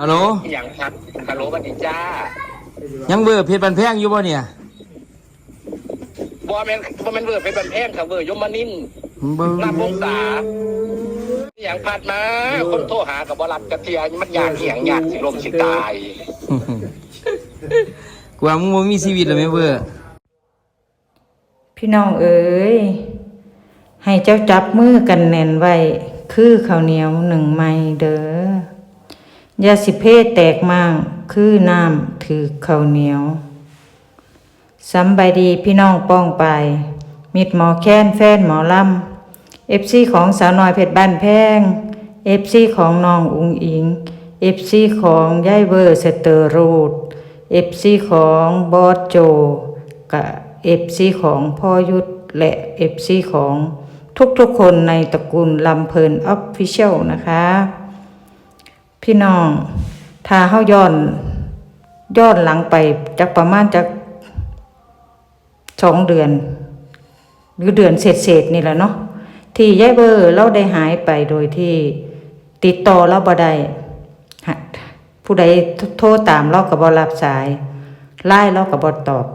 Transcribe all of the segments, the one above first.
ฮัลโหลอหย่างครับฮัลโหลสวัสดีจ้ายังเบอร์เพชรบันแพงอยู่บ่เนี่ยบอแมนบอแมนเวอร์เป็นบันแพงค่ะเวอร์ยมนินเบอร์ลาบวงศาอหย่างพัดมา คนโทรหากับบรับกระเทียมันยากเหียงยากสิลมสิตายกว่ามึงบ่มีชีวิตแล้วแม่เบอร์พี่น้องเอ๋ยให้เจ้าจับมือกันแน่นไว้ คือข้าวเหนียวหนึ่งไม้เด้อ ยาสิเพศแตกมังคือน้ำถือข้าวเหนียวสำบายดีพี่น้องป้องไป มิดหมอแค้นแฟนหมอลำเอฟซีของสาวน้อยเพชรบ้านแพงเอฟซีของน้องอุงอิงเอฟซีของยายเวอร์สเตอร์รูดเอฟซีของบอสโจกับเอฟซีของพ่อยุทธและเอฟซีของทุกๆคนในตระกูลลำเพลินออฟฟิเชียลนะคะ พี่น้องถ้าเฮาย้อนย้อนหลังไปจากประมาณจากสองเดือน หรือเดือนเศษๆนี่แหละเนาะที่ยายเบอร์เราได้หายไปโดยที่ติดต่อเราบ่ได้ผู้ใดโทรตามเราก็บ่รับสายไล่เราก็บ่ตอบ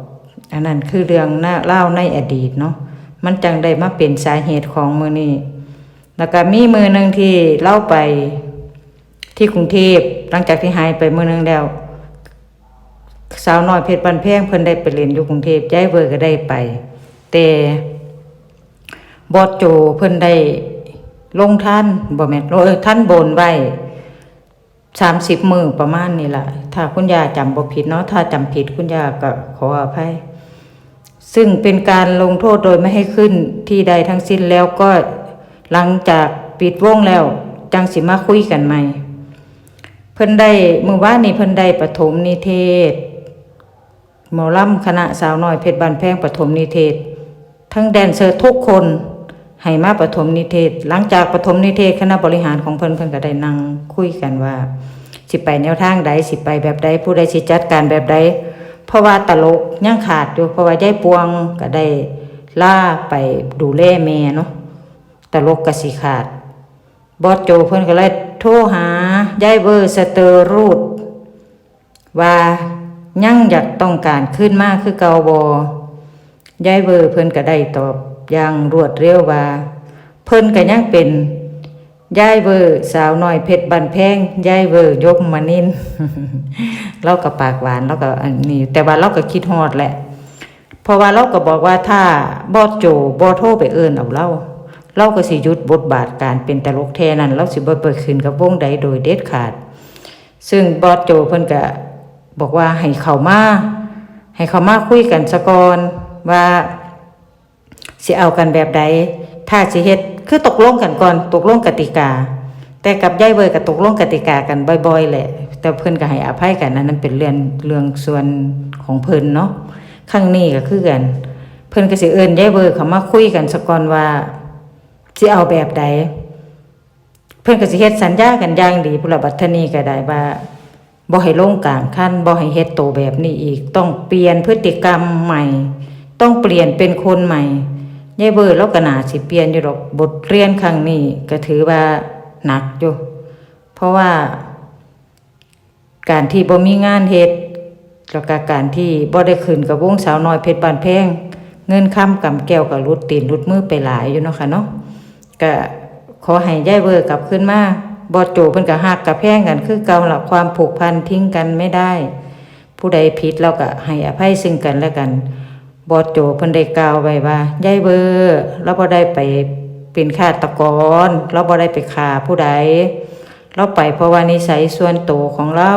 อันนั้นคือเรื่องน้าเล่าในอดีตเนาะมันจังได้มาเป็นสาเหตุของมือนี้แล้วก็มีมือหนึ่งที่เล่าไป ที่กรุงเทพหลังจากที่หายไปเมือนึงแล้วสาวน้อยเพชรบันแพงเพิ่นได้ไปเรียนอยู่กรุงเทพย้ายเวอร์ก็ได้ไป แต่บอสโจเพิ่นได้ลงท่านบ่แม่นเออท่านบนไว้สามสิบมือประมาณนี้ล่ะถ้าคุณยาจำบ่ผิดเนาะถ้าจำผิดคุณยาก็ขออภัยซึ่งเป็นการลงโทษโดยไม่ให้ขึ้นที่ใดทั้งสิ้นแล้วก็หลังจากปิดวงแล้ว จังสิมาคุยกันใหม่ พิ่นได้มือว่านนี่เพิ่นได้ปฐมนิเทศหมอลำคณะสาวน้อยเพชรบานแพงปฐมนิเทศ ทั้งแดนเซอร์ทุกคนให้มาปฐมนิเทศ หลังจากปฐมนิเทศคณะบริหารของเพิ่นเพิ่นก็ได้นั่งคุยกันว่า สิไปแนวทางใดสิไปแบบใดผู้ใดสิจัดการแบบใดเพราะว่าตลกยังขาดอยู่เพราะว่ายายปวงก็ได้ล่าไปดูแลแม่เนาะตลกก็สิขาด บอสโจเพิ่นก็เลยโทรหา ยายเวอร์สเตอร์รูดว่ายั่งอยากต้องการขึ้นมากคือเกาบอยายเวอร์เพิ่นก็ได้ตอบอย่างรวดเร็วว่า เพิ่นก็ยังเป็นยายเวอร์สาวน้อยเพชรบันแพงยายเวอร์ยกมานินเราก็ปากหวานเราก็อันนี้แต่ว่าเราก็คิดฮอดแหละเพราะว่าเราก็บอกว่าถ้าบอสโจบอโทรไปเอิ้นเอาเรา เราก็สิยุดบทบาทการเป็นตลกแทนนั้นเราสิบ่เปิดขึ้นกับวงใดโดยเด็ดขาด ซึ่งบอสโจเพิ่นก็บอกว่าให้เข้ามาให้เข้ามาคุยกันสะก่อนว่าสิเอากันแบบใดถ้าสิเฮ็ดคือตกลงกันก่อนตกลงกติกา แต่กับยายเบยก็ตกลงกติกากันบ่อยๆแหละ แต่เพิ่นก็ให้อภัยกันอันนั้นเป็นเรื่องเรื่องส่วนของเพิ่นเนาะครั้งนี้ก็คือกัน เพิ่นก็สิเอิ้นยายเบยเข้ามาคุยกันสะก่อนว่า สิเอาแบบใดเพิ่นก็สิเฮ็ดสัญญากันอย่างดีพุนละบัดทนีก็ได้ว่าบ่ให้ลงกลางคันบ่ให้เฮ็ดโตแบบนี้อีก ต้องเปลี่ยนพฤติกรรมใหม่ ต้องเปลี่ยนเป็นคนใหม่ยายเบิร์ดเราก็น่าสิเปลี่ยนอยู่ดอกบทเรียนครั้งนี้ก็ถือว่าหนักอยู่ เพราะว่าการที่บ่มีงานเฮ็ดแล้วก็การที่บ่ได้ขึ้นกับวงสาวน้อยเพชรบานแพงเงินค้ำกำแก้วก็รุดตีนรุดมือไปหลายอยู่เนาะค่ะเนาะ ก็ขอให้ยายเบิร์กลับขึ้นมาบอโจเพิ่นก็ฮักกับแพงกันคือเก่าละความผูกพันทิ้งกันไม่ได้ ผู้ใดผิดเราก็ให้อภัยซึ่งกันและกัน บอดโจเพิ่นได้กล่าวไว้ว่ายายเบอร์เราบ่ได้ไปเป็นฆาตกรเราบ่ได้ไปฆ่าผู้ใด เราไปเพราะว่านิสัยส่วนตัวของเรา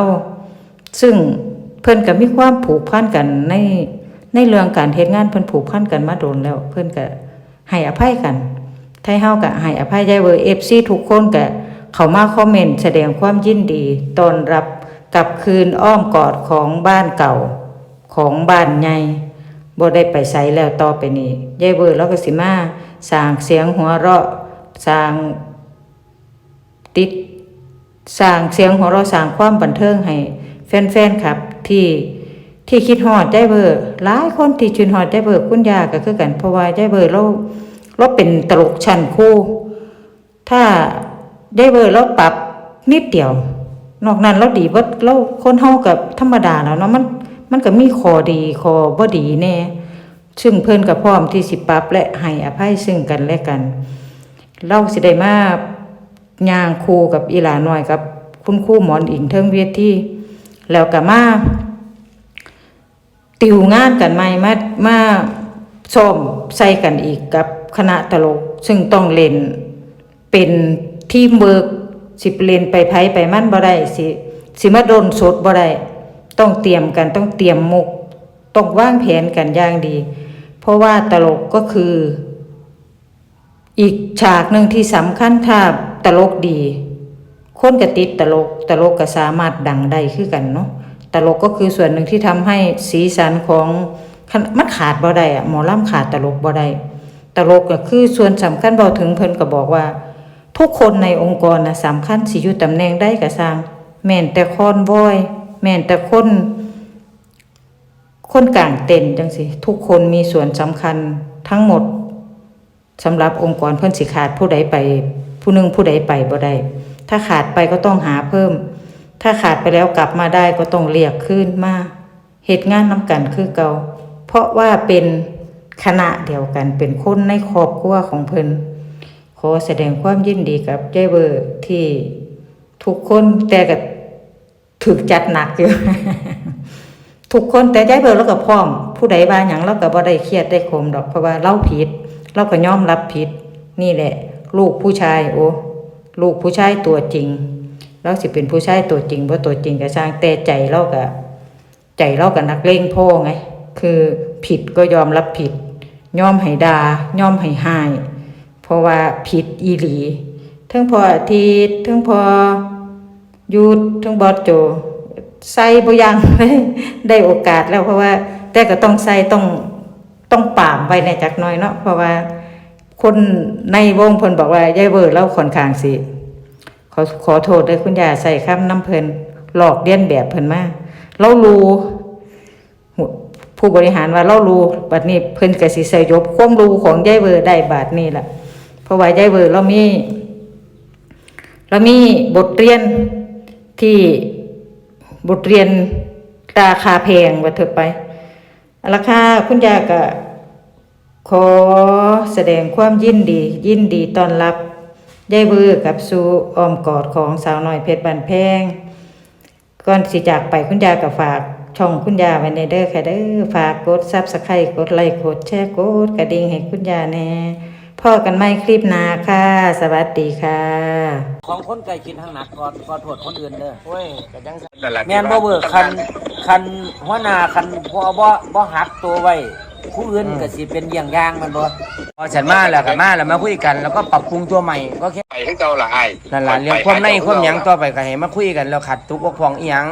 ซึ่งเพิ่นก็มีความผูกพันกันในในเรื่องการเฮ็ดงานเพิ่นผูกพันกันมาโดนแล้ว เพิ่นก็ให้อภัยกัน ไทยเฮาก็ให้อภัยยายเบอร์ FC ทุกคนก็เขามาคอมเมนต์แสดงความยินดีต้อนรับกลับคืนอ้อมกอดของบ้านเก่าของบ้านใหญ่บ่ได้ไปใส่แล้วต่อไปนี้ยายเบิร์ดเราก็สิมาสร้างเสียงหัวเราะสร้างติดสร้างเสียงหัวเราะสร้างความบันเทิงให้แฟนๆครับ ที่ที่คิดฮอดยายเบิร์หลายคนที่ชื่นฮอดยายเบิร์คุณยาก็คือกันเพราะว่ายายเบิร์เรา เราเป็นตลกชั้นครูถ้ายายเบิร์ดเราปรับนิดเดียว นอกนั้นเราดีเบิดเราคนเฮากับธรรมดาแล้วเนาะมันมันก็มีข้อดีข้อบ่ดีแน่ซึ่งเพิ่อนก็พร้อมที่สิปรับและให้อภัยซึ่งกันและกัน เราสิได้มาย่างคู่กับอีหลาน้อยกับ คุณครูหมอนอิงเทิงเวทีแล้วก็มาติวงานกันใหม่มามาซ้อมใส่กันอีกกับ คณะตลก ซึ่งต้องเล่น เป็นทีมเวิร์กสิเล่นไปไผไปมั่นบ่ได้สิสิมาโดนสดบ่ได้ต้องเตรียมกันต้องเตรียมมุกต้องวางแผนกันอย่างดี เพราะว่าตลกก็คือ อีกฉากหนึ่งที่สำคัญถ้าตลกดีคนกระติดตลกตลกก็สามารถดังได้คือกันเนาะตลกก็คือส่วนหนึ่งที่ทำให้สีสันของมันขาดบ่ได้อะหมอล่ำขาดตลกบ่ได้ ตลกก็คือส่วนสำคัญเบาถึงเพิ่นก็บอกว่า ทุกคนในองค์กรนะสำคัญสิอยู่ตำแหน่งได้ก็สร้างแม่นแต่คอนวอยแม่นแต่คน คนกลางเต็นจังสิทุกคนมีส่วนสำคัญทั้งหมดสำหรับองค์กรเพิ่นสิขาดผู้ใดไป ผู้หนึงผู้ใดไปบ่ได้ถ้าขาดไปก็ต้องหาเพิ่ม ถ้าขาดไปแล้วกลับมาได้ก็ต้องเรียกคืนมาเหตุงานนำกันคือเก่าเพราะว่าเป็น คณะเดียวกันเป็นคนในครอบครัวของเพิ่นขอแสดงความยินดีกับยายเบอร์ที่ทุกคนแต่ก็ถูกจัดหนักอยู่ทุกคนแต่ยายเบิกเราก็พร้อม ผู้ใดว่าหยังเราก็บ่ได้เครียดได้โคมดอกเพราะว่าเราผิด เราก็ยอมรับผิด นี่แหละ ลูกผู้ชายโอ้ลูกผู้ชายตัวจริงเราสิเป็นผู้ชายตัวจริงบ่ตัวจริงก็สร้างแต่ใจเราก็ใจเราก็นักเลงพ่อไง คือผิดก็ยอมรับผิด ยอมให้ดายอมให้หาย เพราะว่าผิดอีหลีทั้งพออาทิตย์ทั้งพอยุดทั้งบอสโจ ใส่บยังได้โอกาสแล้วเพราะว่า แต่ก็ต้องใส่ต้องต้องปามไว้ในจักหน้อยเนาะเพราะว่าคนในวงพิ่นบอกว่ายายเวอร์เล่าค่อนข้างสิขอขอโทษด้วยคุณยาใส่คำน้ำเพิ่นหลอกเลียนแบบเพิ่นมากเรารู้หู ผู้บริหารว่าเรารู้บัดนี้เพิ่นกสิสยบความรู้ของยายเวอร์ได้บาดนี้ล่ะ เพราะว่ายายเวอร์เรามี เรามีบทเรียนที่บทเรียนราคาแพงว่าเถอะไปราคาคุณยาก็ขอแสดงความยินดี ยินดีต้อนรับยายเวอร์กับสู่อ้อมกอดของสาวน้อยเพชรบันแพงก่อนสิจากไปคุณยาก็ฝาก ช่องคุณยาไว้ในเด้อค่ะเด้อฝากกดซับสไครต์กดไลค์กดแชร์กดกระดิ่งให้คุณยาแน่พ่อกันไม่คลิปหนาค่ะ สวัสดีค่ะ ของคนไกลคิดทางหนักก่อนก่อนโทษคนอื่นเด้อโอ้ยก็จังซั่นนั่นแหละแม่นบ่เบิกคันคันหัวหน้าคันบ่บ่บ่หักตัวไว้ผู้อื่นก็สิเป็นอย่างอย่างมันบ่พอฉันมาแล้วก็มาแล้วมาคุยกัน แล้วก็ปรับปรุงตัวใหม่ก็แค่ไปให้เก่าละไอ้นั่นล่ะเรื่องความในความหยังต่อไปก็ให้มาคุยกันแล้วขัดทุกข์อกพองอีหยัง